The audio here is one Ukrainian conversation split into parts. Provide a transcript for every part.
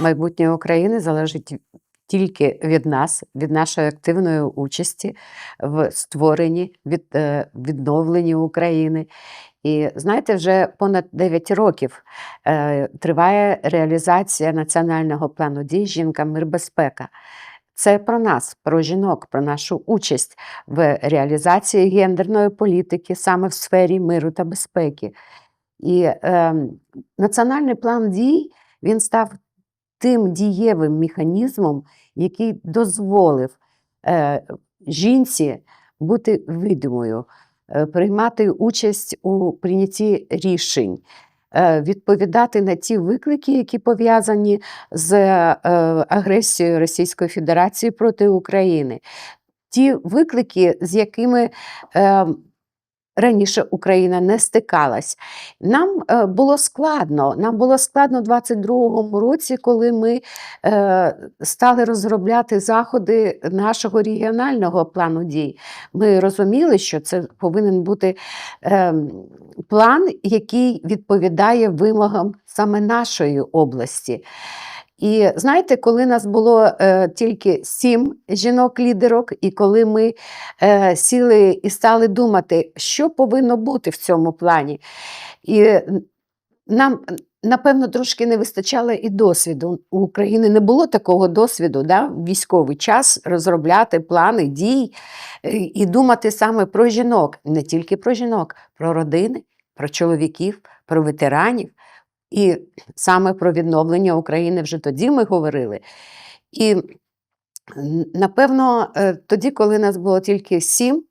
Майбутнє України залежить тільки від нас, від нашої активної участі в створенні, від е, відновленні України. І знаєте, вже понад 9 років е, триває реалізація національного плану дій Жінка, мир, безпека. Це про нас, про жінок, про нашу участь в реалізації гендерної політики саме в сфері миру та безпеки. І е, національний план дій він став тим дієвим механізмом, який дозволив е, жінці бути видимою, е, приймати участь у прийнятті рішень, е, відповідати на ті виклики, які пов'язані з е, агресією Російської Федерації проти України. Ті виклики, з якими е, раніше Україна не стикалась. Нам е, було складно. Нам було складно у 22-му році, коли ми е, стали розробляти заходи нашого регіонального плану дій. Ми розуміли, що це повинен бути е, план, який відповідає вимогам саме нашої області. І знаєте, коли нас було е, тільки сім жінок-лідерок, і коли ми е, сіли і стали думати, що повинно бути в цьому плані, і нам, напевно, трошки не вистачало і досвіду. У України не було такого досвіду да, в військовий час розробляти плани дій е, і думати саме про жінок, не тільки про жінок, про родини, про чоловіків, про ветеранів. І саме про відновлення України вже тоді ми говорили. І напевно, е, тоді, коли нас було тільки сім,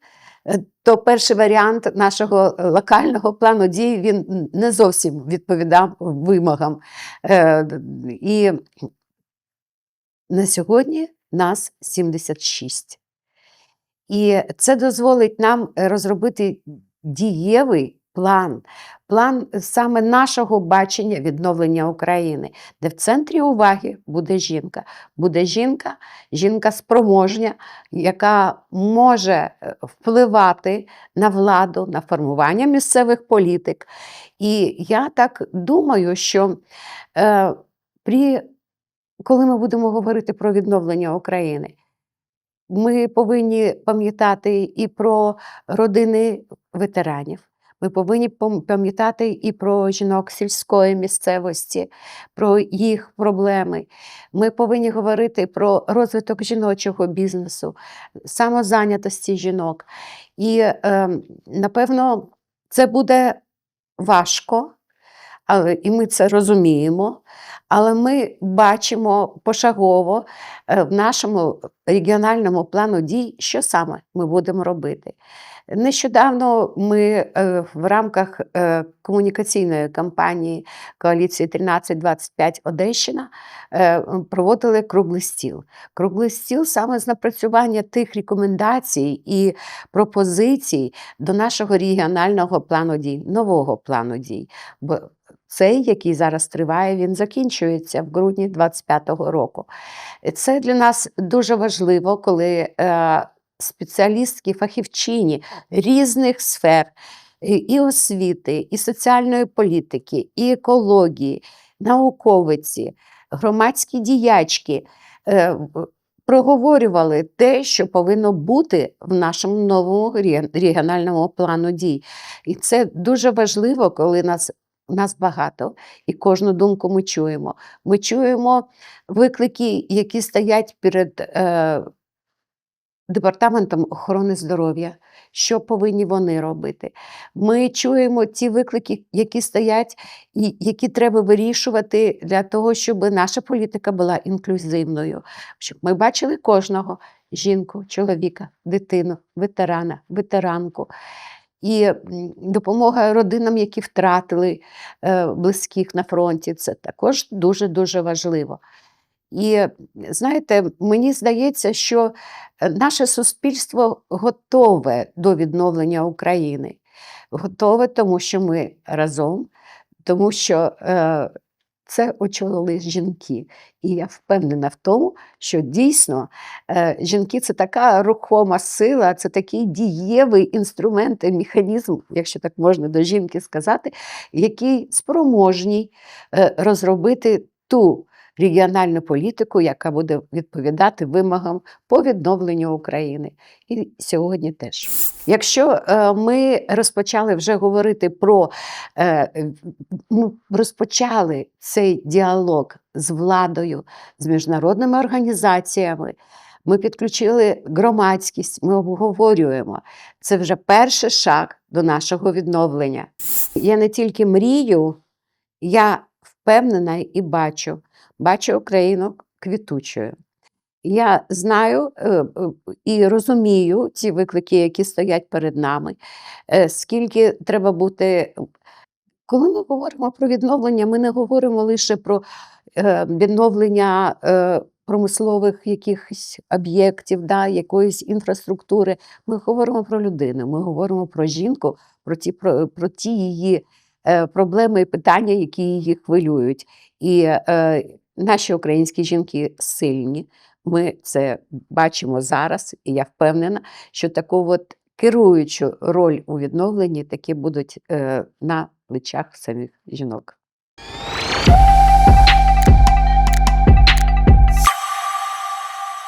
е, то перший варіант нашого е, локального плану дій він не зовсім відповідав вимогам. І на сьогодні нас 76. І це дозволить нам розробити дієвий план, план саме нашого бачення відновлення України, де в центрі уваги буде жінка. Буде жінка, жінка спроможня, яка може е, впливати на владу, на формування місцевих політик. І я так думаю, що е, при, коли ми будемо говорити про відновлення України, ми повинні пам'ятати і про родини ветеранів. Ми повинні пам'ятати і про жінок сільської місцевості, про їх проблеми. Ми повинні говорити про розвиток жіночого бізнесу, самозайнятості жінок. І е, напевно, це буде важко, і ми це розуміємо. Але ми бачимо пошагово е, в нашому регіональному плану дій, що саме ми будемо робити. Нещодавно ми е, в рамках е, комунікаційної кампанії коаліції 1325 Одещина проводили круглий стіл. Круглий стіл саме з напрацювання тих рекомендацій і пропозицій до нашого регіонального плану дій, нового плану дій. Бо цей, який зараз триває, він закінчується в грудні 25-го року. Це для нас дуже важливо, коли е, спеціалістки, фахівчині різних сфер і освіти, і соціальної політики, і екології, науковиці, громадські діячки. е, Проговорювали те, що повинно бути в нашому новому регіональному плану дій. І це дуже важливо, коли нас, нас багато, і кожну думку ми чуємо. Ми чуємо виклики, які стоять перед е, департаментом охорони здоров'я, що повинні вони робити. Ми чуємо ті виклики, які стоять, і які треба вирішувати для того, щоб наша політика була інклюзивною, щоб ми бачили кожного жінку, чоловіка, дитину, ветерана, ветеранку. І допомога родинам, які втратили е, близьких на фронті, це також дуже-дуже важливо. І знаєте, мені здається, що е, наше суспільство готове до відновлення України. Готове, тому що ми разом, тому що е, це очолили жінки. І я впевнена в тому, що дійсно е, жінки це така рухома сила, це такий дієвий інструмент і механізм, якщо так можна до жінки сказати, який спроможній е, розробити ту регіональну політику, яка буде відповідати вимогам по відновленню України. І сьогодні теж. Якщо е, ми розпочали вже говорити про е, ну, розпочали цей діалог з владою, з міжнародними організаціями. Ми підключили громадськість, ми обговорюємо. Це вже перший шаг до нашого відновлення. Я не тільки мрію, я впевнена і бачу, бачу Україну квітучою. Я знаю е, е, і розумію ці виклики, які стоять перед нами, е, скільки треба бути. Коли ми говоримо про відновлення, ми не говоримо лише про відновлення промислових якихось об'єктів, да, якоїсь інфраструктури. Ми говоримо про людину, ми говоримо про жінку, про ті, про, про ті її проблеми і питання, які її хвилюють. І наші українські жінки сильні. Ми це бачимо зараз, і я впевнена, що таку от керуючу роль у відновленні таки будуть е, на плечах самих жінок.